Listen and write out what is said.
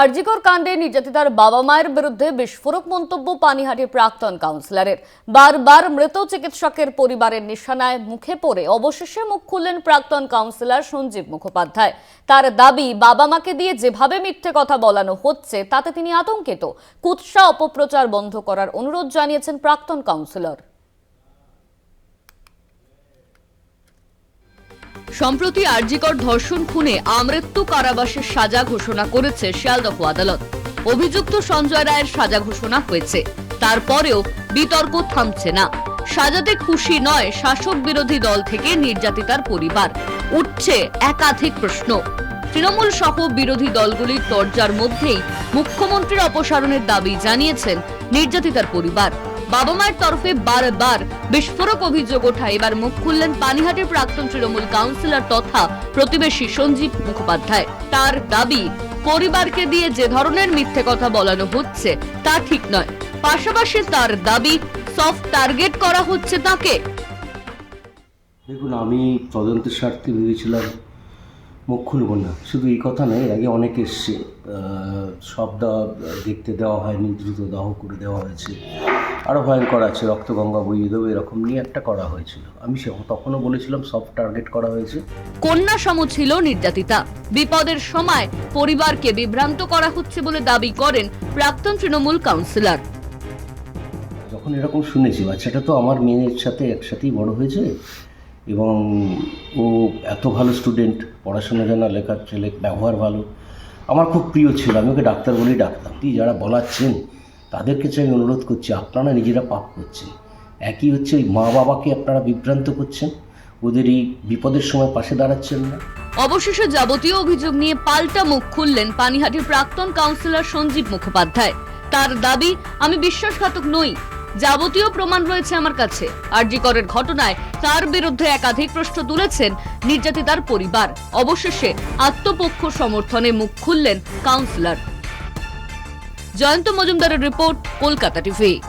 আরজিকর কাণ্ডে নির্যাতিতার বাবা মায়ের বিরুদ্ধে বিস্ফোরক মন্তব্য পানিহাটির প্রাক্তন কাউন্সিলরের। বারবার মৃত চিকিৎসকের পরিবারের নিশানায় মুখে পড়ে অবশেষে মুখ খুললেন প্রাক্তন কাউন্সিলর সঞ্জীব মুখোপাধ্যায়। তার দাবি, বাবা মাকে দিয়ে যেভাবে মিথ্যে কথা বলানো হচ্ছে, তাতে তিনি আতঙ্কিত। কুৎসা অপপ্রচার বন্ধ করার অনুরোধ জানিয়েছেন প্রাক্তন কাউন্সিলর। সম্প্রতি আরজিকর ধর্ষণ খুনে আমৃত্যু কারাবাসের সাজা ঘোষণা করেছে শিয়ালদহ আদালত। অভিযুক্ত সঞ্জয় রায়ের সাজা ঘোষণা হয়েছে। তারপরেও বিতর্ক থামছে না। সাজাতে খুশি নয় শাসক বিরোধী দল থেকে নির্যাতিতার পরিবার। উঠছে একাধিক প্রশ্ন। তৃণমূল সহ বিরোধী দলগুলির তরজার মধ্যেই মুখ্যমন্ত্রীর অপসারণের দাবি জানিয়েছেন নির্যাতিতার পরিবার। বাবা মায়ের তরফে বারবার বিস্ফোরক অভিযোগ ওঠা এবার মুখ খুললেন পানিহাটির প্রাক্তন তৃণমূল কাউন্সিলর তথা প্রতিবেশী সঞ্জীব মুখোপাধ্যায়। তার দাবি, পরিবারকে দিয়ে যে ধরনের মিথ্যে কথা বলানো হচ্ছে, তা ঠিক নয়। পাশাপাশি তার দাবি সফট টার্গেট করা হচ্ছে তাকে। দেখুন, আমি তদন্তের স্বার্থে ভেবেছিলাম, মুখ খুলব না। শুধু এই কথা নয় আগে অনেক এসছে। দেওয়া দেখতে দেওয়া হয়নি দ্রুত দাহ করে দেওয়া হয়েছে। আরও ভয়ঙ্কর আছে রক্তগঙ্গা বইয়ে দেবো এরকম নিয়ে একটা করা হয়েছিল। আমি সে তখনও বলেছিলাম সব টার্গেট করা হয়েছে। কন্যা সম ছিল নির্যাতিতা। বিপদের সময় পরিবারকে বিভ্রান্ত করা হচ্ছে বলে দাবি করেন প্রাক্তন তৃণমূল কাউন্সিলর। যখন এরকম শুনেছি বাচ্চাটা তো আমার মেয়ের সাথে একসাথেই বড় হয়েছে এবং ও এত ভালো স্টুডেন্ট পড়াশোনা জানা লেখার ছেলে ব্যবহার ভালো আমার খুব প্রিয় ছিল, আমি ওকে ডাক্তার বলেই ডাকতাম। কি যারা বলাচ্ছেন তাদের চাই আমি অনুরোধ করছি, আপনারা নিজেরা পাপ করছেন। একই হচ্ছে ওই মা বাবাকে আপনারা বিভ্রান্ত করছেন, ওদের এই বিপদের সময় পাশে দাঁড়াচ্ছেন না। অবশেষে যাবতীয় অভিযোগ নিয়ে পাল্টা মুখ খুললেন পানিহাটির প্রাক্তন কাউন্সিলর সঞ্জীব মুখোপাধ্যায়। তার দাবি, আমি বিশ্বাসঘাতক নই যাবতীয় প্রমাণ রয়েছে আমার কাছে। আরজিকরের ঘটনায় তার বিরুদ্ধে একাধিক প্রশ্ন তুলেছেন নির্যাতিতার পরিবার। অবশেষে আত্মপক্ষ সমর্থনে মুখ খুললেন কাউন্সিলর। জয়ন্ত মজুমদারের রিপোর্ট, কলকাতা টিভি।